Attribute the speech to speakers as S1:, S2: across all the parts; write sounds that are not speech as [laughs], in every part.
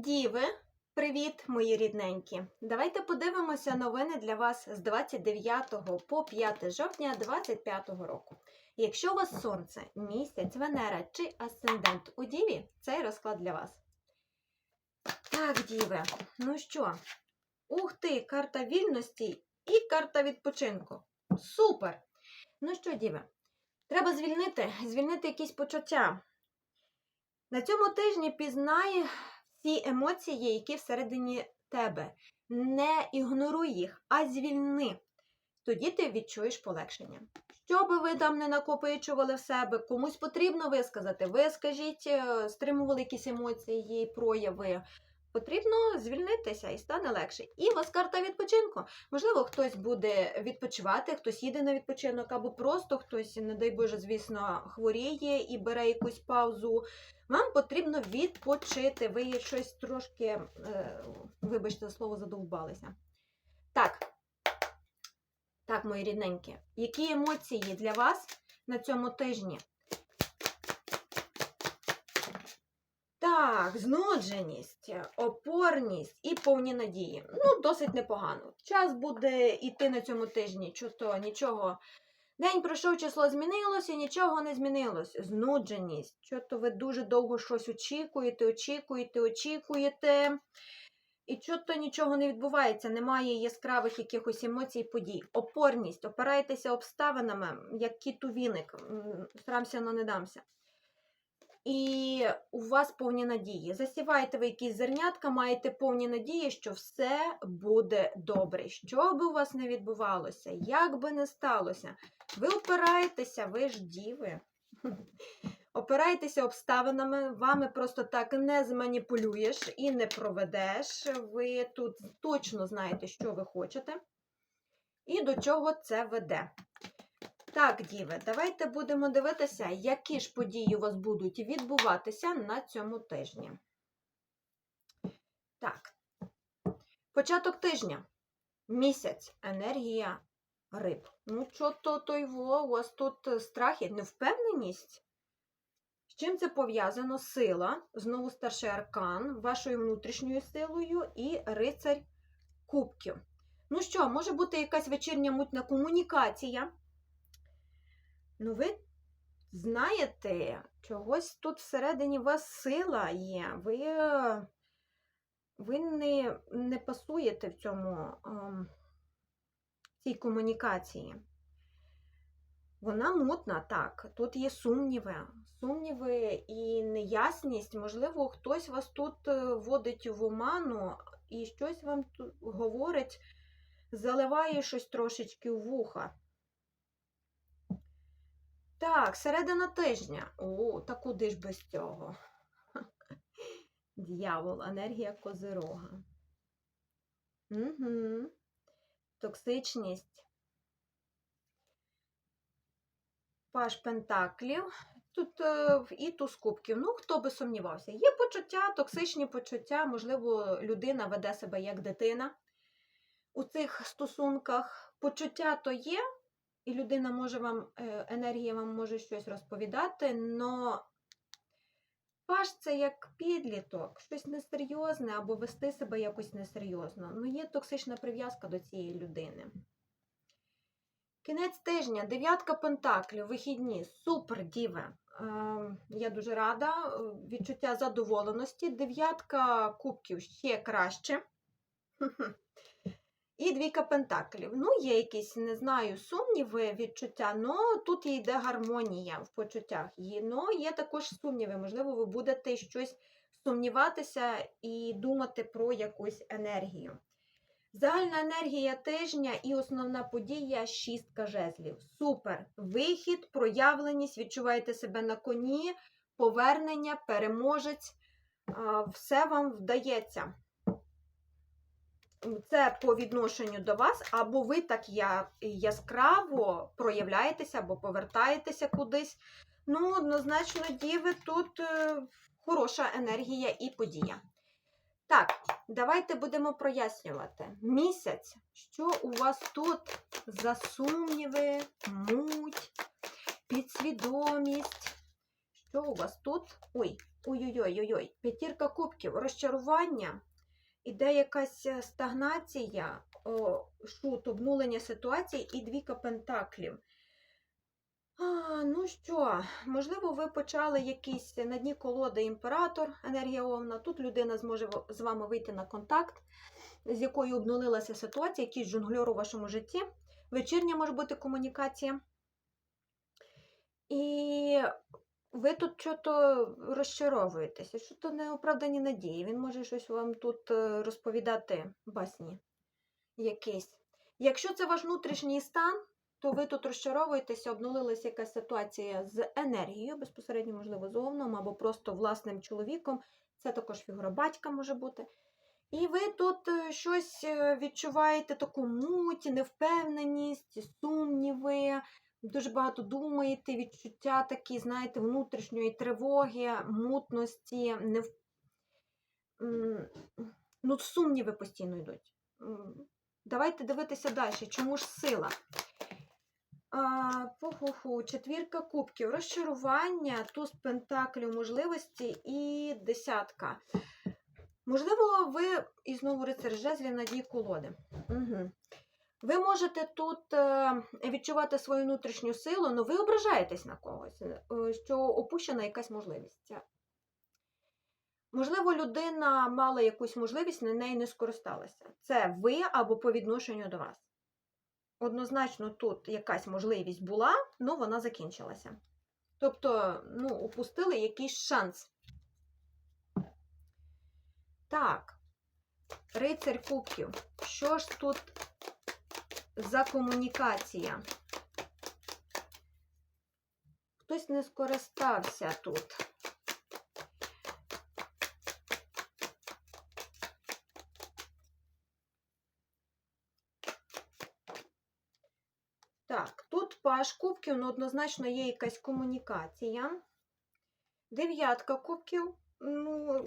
S1: Діви, привіт, мої рідненькі! Давайте подивимося новини для вас з 29 по 5 жовтня 2025 року. Якщо у вас сонце, місяць, Венера чи асцендент у Діві, цей розклад для вас. Так, Діви, ну що? Ух ти, карта вільності і карта відпочинку. Супер! Ну що, Діви, треба звільнити, звільнити якісь почуття. На цьому тижні пізнай всі емоції, які всередині тебе. Не ігноруй їх, а звільни. Тоді ти відчуєш полегшення. Що би ви там не накопичували в себе, комусь потрібно висказати. Ви скажіть, е, стримували якісь емоції, прояви. Потрібно звільнитися і стане легше. І у вас карта відпочинку. Можливо, хтось буде відпочивати, хтось їде на відпочинок, або просто хтось, не дай Боже, звісно, хворіє і бере якусь паузу. Вам потрібно відпочити. Ви щось трошки, е, вибачте за слово, задовбалися. Так. Так, мої рідненькі, які емоції для вас на цьому тижні? Так, знудженість, опорність і повні надії. Ну, досить непогано. Час буде йти на цьому тижні, чого нічого. День пройшов, число змінилося, нічого не змінилось. Знудженість. Що-то ви дуже довго щось очікуєте, очікуєте, очікуєте. І чого-то нічого не відбувається, немає яскравих якихось емоцій, подій. Опорність, опирайтеся обставинами, як кіт віник. Срамся, но не дамся. І у вас повні надії. Засіваєте ви якісь зернятка, маєте повні надії, що все буде добре. Що би у вас не відбувалося, як би не сталося, ви опираєтеся, ви ж діви. [laughs] Опираєтеся обставинами, вами просто так не зманіпулюєш і не проведеш. Ви тут точно знаєте, що ви хочете і до чого це веде. Так, діви, давайте будемо дивитися, які ж події у вас будуть відбуватися на цьому тижні. Так, початок тижня. Місяць. Енергія риб. Ну, що то той во, у вас тут е, страх і невпевненість? З чим це пов'язано? Сила, знову старший аркан, вашою внутрішньою силою і рицарь кубків. Ну що, може бути якась вечірня мутна комунікація? Ну, ви знаєте, чогось тут всередині вас сила є. Ви, ви не, не пасуєте в цьому ем, цій комунікації. Вона мутна, так. Тут є сумніви. Сумніви і неясність. Можливо, хтось вас тут е, вводить в оману і щось вам говорить, заливає щось трошечки в вуха. Так, середина тижня. О, та куди ж без цього? [laughs] Д'явол, енергія козирога. Угу. Токсичність. Паш Пентаклів. Тут е, і туз кубків. Ну, хто би сумнівався. Є почуття, токсичні почуття, можливо, людина веде себе як дитина у цих стосунках. Почуття то є, і людина може вам, е, енергія вам може щось розповідати, но ваш це як підліток, щось несерйозне або вести себе якось несерйозно. Ну, є токсична прив'язка до цієї людини. Кінець тижня, дев'ятка пентаклів, вихідні, супер діве. Я дуже рада. Відчуття задоволеності. Дев'ятка кубків ще краще. І двійка пентаклів. Ну, є якісь, не знаю, сумніви, відчуття, але тут йде гармонія в почуттях. Но є також сумніви. Можливо, ви будете щось сумніватися і думати про якусь енергію. Загальна енергія тижня і основна подія шістка жезлів. Супер! Вихід, проявленість, відчуваєте себе на коні, повернення, переможець. Все вам вдається це по відношенню до вас, або ви так яскраво проявляєтеся, або повертаєтеся кудись. Ну, однозначно, діви, тут е, хороша енергія і подія. Так, давайте будемо прояснювати. Місяць, що у вас тут за сумніви, муть, підсвідомість? Що у вас тут? Ой, Ой-ой-ой, п'ятірка кубків, розчарування, іде якась е, стагнація, шут, обнулення ситуації і двійка пентаклів. А, ну що, можливо, ви почали якийсь на дні колоди імператор, енергія Овна. Тут людина зможе з вами вийти на контакт, з якою обнулилася ситуація, якийсь жонглер у вашому житті. Вечірня може бути комунікація. І ви тут щось розчаровуєтеся, що то неоправдані надії. Він може щось вам тут е, розповідати басні якісь. Якщо це ваш внутрішній стан, то ви тут розчаровуєтеся, обнулилася якась ситуація з енергією, безпосередньо, можливо, з овном або просто власним чоловіком. Це також фігура батька може бути. І ви тут е, щось е, відчуваєте таку муть, невпевненість, сумніви, дуже багато думаєте, відчуття такі, знаєте, внутрішньої тривоги, мутності, нев... ну, сумніви постійно йдуть. Давайте дивитися далі. Чому ж сила? А, пу-ху-ху, четвірка кубків, розчарування, туз пентаклів, можливості і десятка. Можливо, ви і знову рицар жезлів на дні колоди. Угу. Ви можете тут е, відчувати свою внутрішню силу, але ви ображаєтесь на когось, е, що опущена якась можливість. Можливо, людина мала якусь можливість, на неї не скористалася. Це ви або по відношенню до вас. Однозначно, тут якась можливість була, але вона закінчилася. Тобто, ну, упустили якийсь шанс. Так, рицарь кубків. Що ж тут за комунікація? Хтось не скористався тут. Так, тут паш кубків, ну однозначно є якась комунікація. Дев'ятка кубків, ну,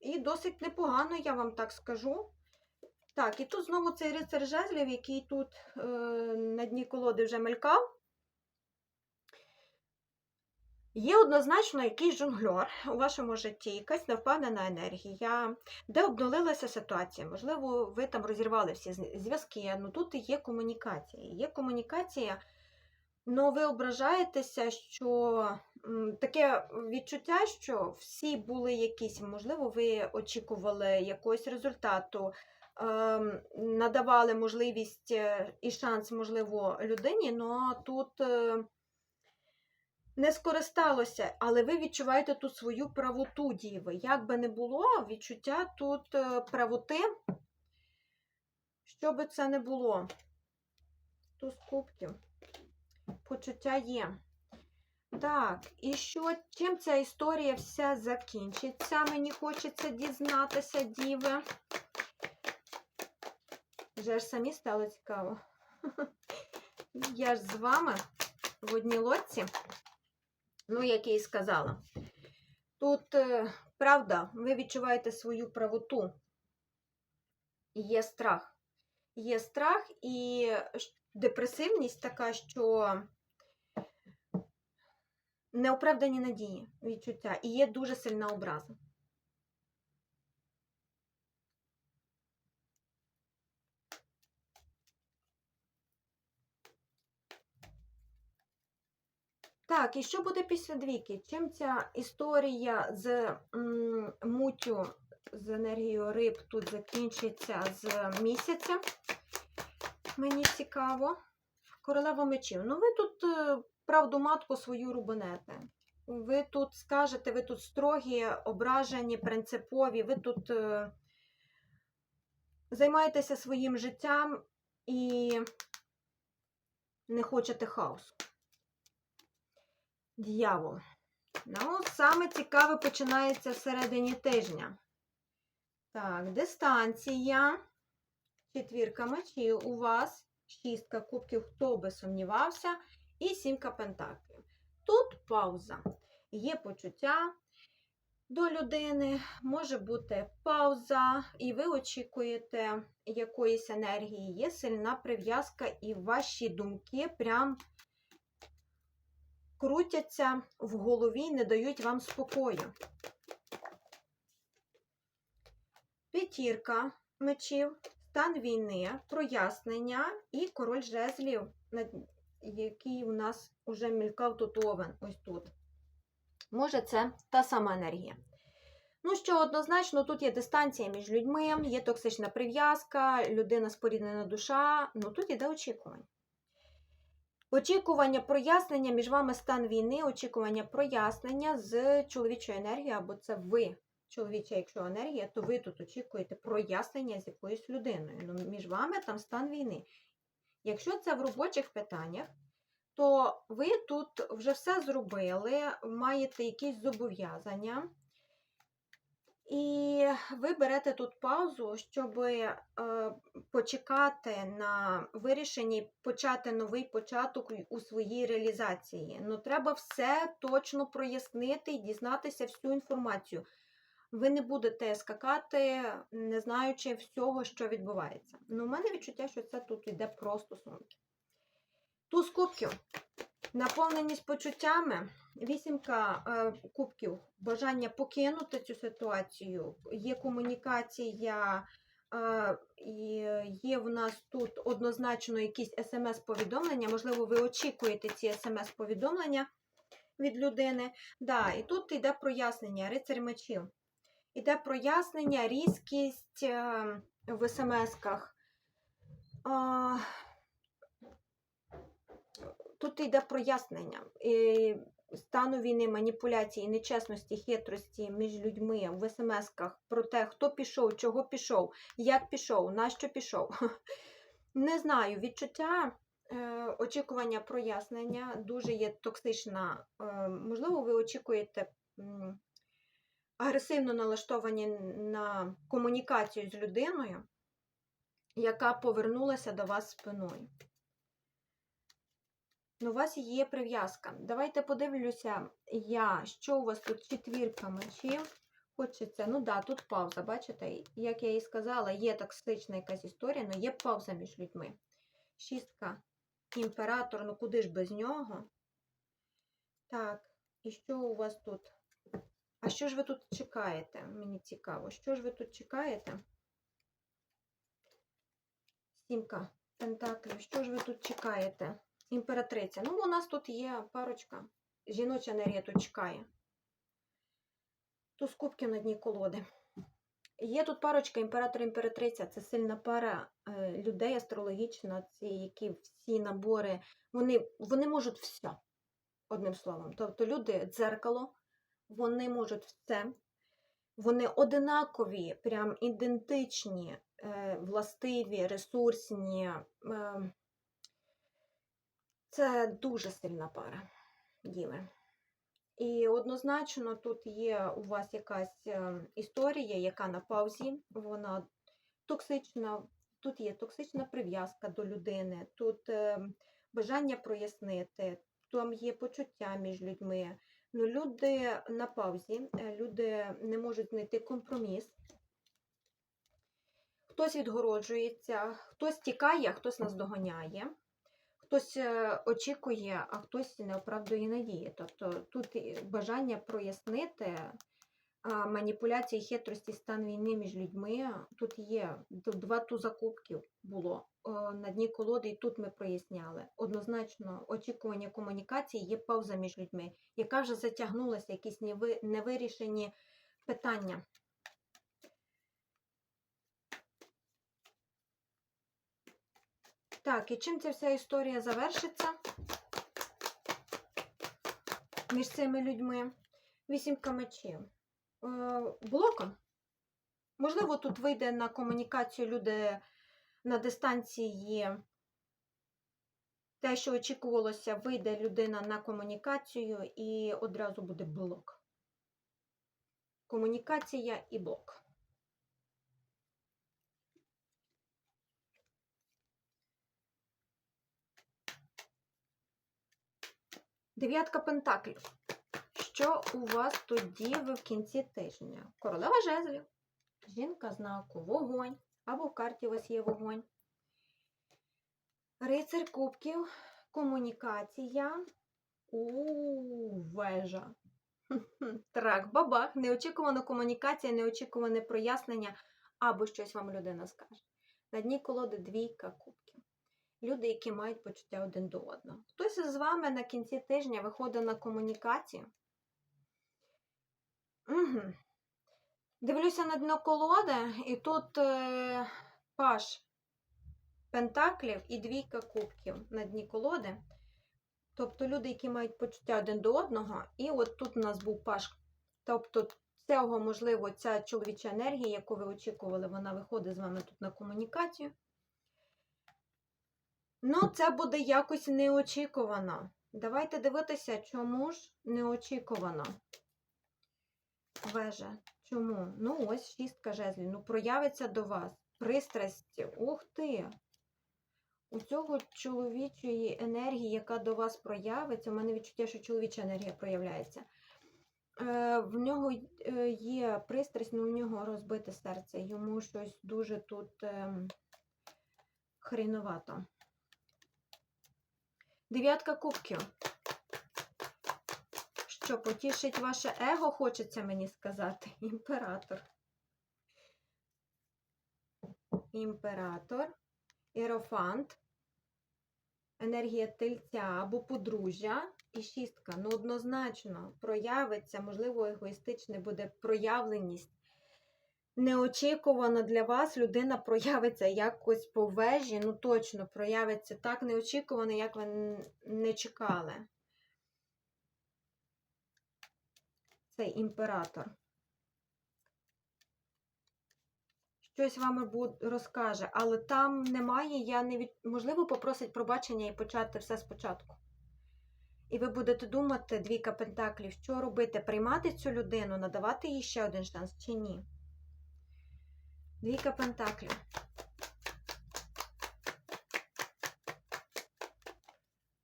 S1: і досить непогано, я вам так скажу. Так, і тут знову цей рицар жезлів, який тут е, на дні колоди вже мелькав. Є однозначно якийсь жонглер у вашому житті, якась невпевнена енергія, де обнулилася ситуація. Можливо, ви там розірвали всі зв'язки. Ну тут є комунікація. Є комунікація, але ви ображаєтеся, що таке відчуття, що всі були якісь, можливо, ви очікували якогось результату, надавали можливість е, і шанс, можливо, людині, але тут. е, не скористалося, але ви відчуваєте тут свою правоту, діви. Як би не було, відчуття тут е, правоти, що би це не було. Туз кубків. Почуття є. Так, і що, чим ця історія вся закінчиться? Мені хочеться дізнатися, діви. Вже ж самі стало цікаво. [laughs] Я ж з вами в одній лодці. Ну, як я і сказала. Тут, е, правда, ви відчуваєте свою правоту. Є страх. Є страх і депресивність така, що неоправдані надії, відчуття. І є дуже сильна образа. Так, і що буде після двійки? Чим ця історія з м, муттю, з енергією риб тут закінчиться з місяця? Мені цікаво. Королева мечів. Ну, ви тут е, правду матку свою рубанете. Ви тут скажете, ви тут строгі, ображені, принципові, ви тут е, займаєтеся своїм життям і не хочете хаосу. Д'явол. Ну, саме цікаве починається всередині тижня. Так, дистанція. Четвірка мечів у вас. Шістка кубків, хто би сумнівався. І сімка пентаклів. Тут пауза. Є почуття до людини, може бути пауза, і ви очікуєте якоїсь енергії. Є сильна прив'язка, і ваші думки прям крутяться в голові і не дають вам спокою. П'ятірка мечів, стан війни, прояснення і король жезлів, який у нас вже мількав тут овен, ось тут. Може, це та сама енергія. Ну, що однозначно, тут є дистанція між людьми, є токсична прив'язка, людина споріднена душа, ну тут іде очікування. Очікування прояснення між вами стан війни, очікування прояснення з чоловічою енергією, або це ви, чоловіча, якщо енергія, то ви тут очікуєте прояснення з якоюсь людиною. Ну, між вами там стан війни. Якщо це в робочих питаннях, то ви тут вже все зробили, маєте якісь зобов'язання. І ви берете тут паузу, щоб е, почекати на вирішення і почати новий початок у- своїй реалізації. Ну, треба все точно прояснити і дізнатися всю інформацію. Ви не будете скакати, не знаючи всього, що відбувається. Ну, у мене відчуття, що це тут йде про стосунки. Туз кубків. Наповненість почуттями. Вісімка е, кубків. Бажання покинути цю ситуацію. Є комунікація, е, є в нас тут однозначно якісь смс-повідомлення. Можливо, ви очікуєте ці смс-повідомлення від людини. Да, і тут йде прояснення, рицарь мечів. Іде прояснення, різкість е, в смс-ках. А, Тут йде прояснення стану війни, маніпуляції, нечесності, хитрості між людьми в смс-ках про те, хто пішов, чого пішов, як пішов, на що пішов. [laughs] Не знаю, відчуття, е, очікування прояснення дуже є токсична. Е, можливо, ви очікуєте агресивно налаштовані на комунікацію з людиною, яка повернулася до вас спиною. Ну, у вас є прив'язка. Давайте подивлюся я, що у вас тут четвірка мечів. Хочеться, ну да, тут пауза, бачите? Як я і сказала, є токсична якась історія, але є пауза між людьми. Шістка, імператор, ну куди ж без нього? Так, і що у вас тут? А що ж ви тут чекаєте? Мені цікаво, що ж ви тут чекаєте? Сімка пентаклів, що ж ви тут чекаєте? Імператриця. Ну, у нас тут є парочка. Жіноча енергія тут чекає. Туз кубків на дні колоди. Є тут парочка імператор-імператриця. Це сильна пара е, людей астрологічна, ці, які всі набори, вони, вони можуть все, одним словом. Тобто люди дзеркало, вони можуть все. Вони одинакові, прям ідентичні, е, властиві, ресурсні. Е, це дуже сильна пара діви. І однозначно тут є у вас якась е, історія, яка на паузі, вона токсична, тут є токсична прив'язка до людини, тут е, бажання прояснити, там є почуття між людьми. Ну, люди на паузі, е, люди не можуть знайти компроміс. Хтось відгороджується, хтось тікає, хтось нас доганяє. Хтось е, очікує, а хтось не оправдує надії. Тобто тут бажання прояснити маніпуляції, хитрості, стан війни між людьми. Тут є два туза кубків було на дні колоди, і тут ми проясняли. Однозначно, очікування комунікації є пауза між людьми, яка вже затягнулася, якісь невирішені питання. Так, і чим ця вся історія завершиться між цими людьми? Вісімка мечів. Е, блоком. Можливо, тут вийде на комунікацію люди на дистанції. Те, що очікувалося, вийде людина на комунікацію і одразу буде блок. Комунікація і блок. Дев'ятка пентаклів. Що у вас тоді ви в кінці тижня? Королева жезлів. Жінка знаку вогонь. Або в карті у вас є вогонь. Рицар кубків. Комунікація. У вежа. [laughs] Трак, бабах. Неочікувана комунікація, неочікуване прояснення. або щось вам людина скаже. На дні колоди двійка кубків. Люди, які мають почуття один до одного. Хтось з вами на кінці тижня виходить на комунікацію. Угу. Дивлюся на дно колоди, і тут е, паш пентаклів і двійка кубків на дні колоди. Тобто люди, які мають почуття один до одного, і от тут у нас був паш. Тобто, цього, можливо, ця чоловіча енергія, яку ви очікували, вона виходить з вами тут на комунікацію. Ну, це буде якось неочікувано. Давайте дивитися, чому ж неочікувано. Вежа. Чому? Ну, ось шістка жезлів. Ну, проявиться до вас. Пристрасті. Ух ти! У цього чоловічої енергії, яка до вас проявиться, у мене відчуття, що чоловіча енергія проявляється. Е, в нього е, є пристрасть, але у нього розбите серце. Йому щось дуже тут е, хріновато. Дев'ятка кубків. Що потішить ваше его, хочеться мені сказати. [laughs] Імператор. Імператор. Іерофант. Енергія тельця або подружжя. І шістка. Ну, однозначно проявиться, можливо, егоїстичне буде проявленість. Неочікувано для вас людина проявиться якось по вежі, ну точно проявиться так неочікувано, як ви не чекали. Цей імператор. Щось буд- розкаже, але там немає, я не від... можливо, попросить пробачення і почати все спочатку. І ви будете думати, двійка пентаклів, що робити? Приймати цю людину, надавати їй ще один шанс чи ні? Двійка пентаклів.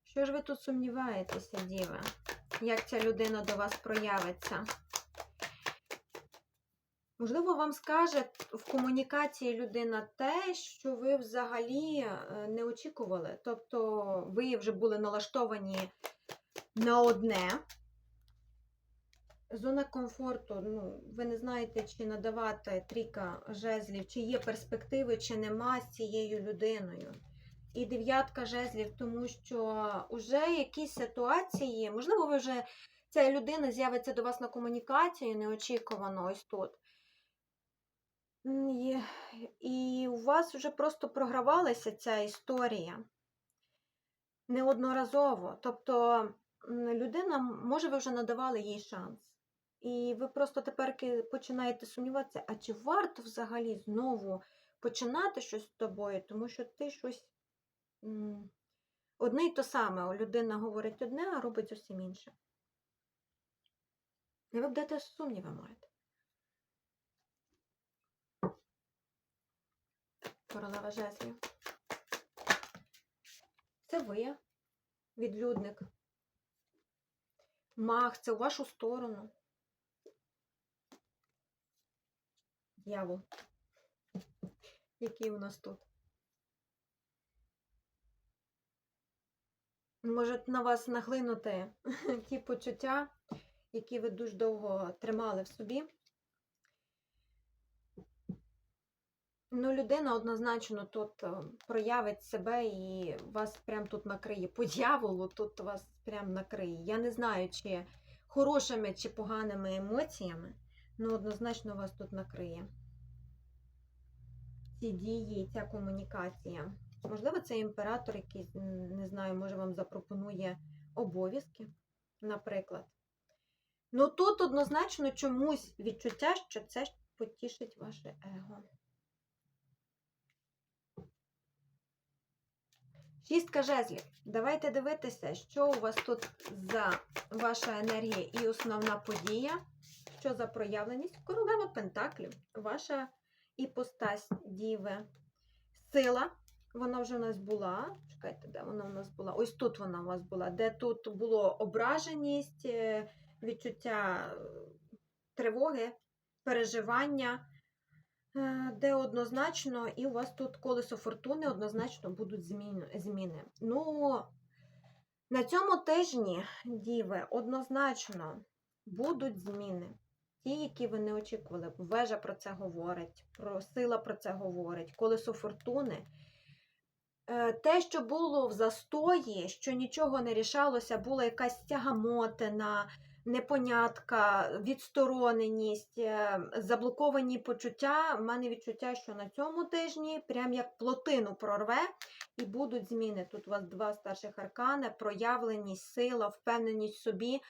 S1: Що ж ви тут сумніваєтеся, діва? Як ця людина до вас проявиться? Можливо, вам скаже в комунікації людина те, що ви взагалі е, не очікували. Тобто ви вже були налаштовані на одне. Зона комфорту, ну, ви не знаєте, чи надавати трійка жезлів, чи є перспективи, чи нема з цією людиною. І дев'ятка жезлів, тому що вже якісь ситуації, можливо, ви вже ця людина з'явиться до вас на комунікацію неочікувано ось тут. І, і у вас вже просто програвалася ця історія неодноразово. Тобто людина, може, ви вже надавали їй шанс. І ви просто тепер починаєте сумніватися, а чи варто взагалі знову починати щось з тобою, тому що ти щось одне й то саме. Людина говорить одне, а робить зовсім інше. І ви будете сумніви маєте. Королева жезлів. Це ви, відлюдник. Мах, це у вашу сторону. Дьявол. Який у нас тут? Можуть на вас нахлинути [laughs] ті почуття, які ви дуже довго тримали в собі. Ну, людина однозначно тут е, проявить себе і вас прям тут накриє. По дьяволу тут вас прям накриє. Я не знаю, чи хорошими, чи поганими емоціями, але однозначно вас тут накриє. Ці дії, ця комунікація. Можливо, це імператор якийсь, м, не знаю, може вам запропонує обов'язки, наприклад. Ну тут однозначно чомусь відчуття, що це потішить ваше его. Шістка жезлів. Давайте дивитися, що у вас тут за ваша енергія і основна подія. Що за проявленість? Королева Пентаклів. Ваша іпостась діви. Сила. Вона вже у нас була. Чекайте, де вона у нас була? Ось тут вона у вас була. Де тут було ображеність, е, відчуття е, тривоги, переживання е, де однозначно, і у вас тут колесо фортуни однозначно будуть зміни. Ну, на цьому тижні, діви, однозначно будуть зміни. Ті, які ви не очікували. Вежа про це говорить, про сила про це говорить, колесо фортуни. Е, Те, що було в застої, що нічого не рішалося, була якась тягамотина, непонятка, відстороненість, е, заблоковані почуття. У мене відчуття, що на цьому тижні прям як плотину прорве і будуть зміни. Тут у вас два старших аркани, проявленість, сила, впевненість в собі.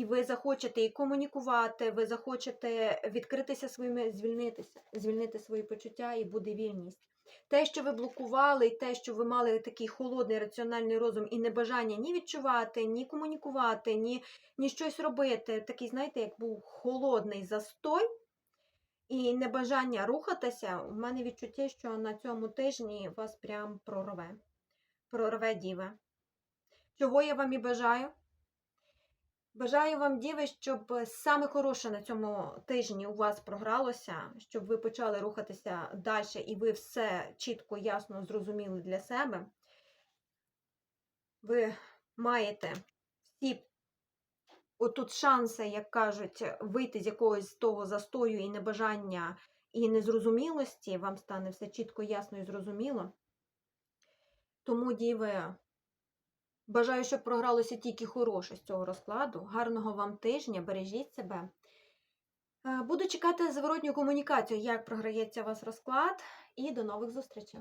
S1: І ви захочете і комунікувати, ви захочете відкритися своїми, звільнитися, звільнити свої почуття, і буде вільність. Те, що ви блокували, і те, що ви мали такий холодний раціональний розум і небажання ні відчувати, ні комунікувати, ні, ні щось робити. Такий, знаєте, як був холодний застой і небажання рухатися, у мене відчуття, що на цьому тижні вас прям прорве. Прорве діве. Чого я вам і бажаю? Бажаю вам, діви, щоб саме хороше на цьому тижні у вас програлося, щоб ви почали рухатися далі і ви все чітко, ясно зрозуміли для себе. Ви маєте всі отут шанси, як кажуть, вийти з якогось того застою і небажання і незрозумілості, вам стане все чітко, ясно і зрозуміло. Тому, діви, Бажаю, щоб програлося тільки хороше з цього розкладу. Гарного вам тижня, бережіть себе. Е, Буду чекати зворотню комунікацію, як програється у вас розклад, і до нових зустрічей.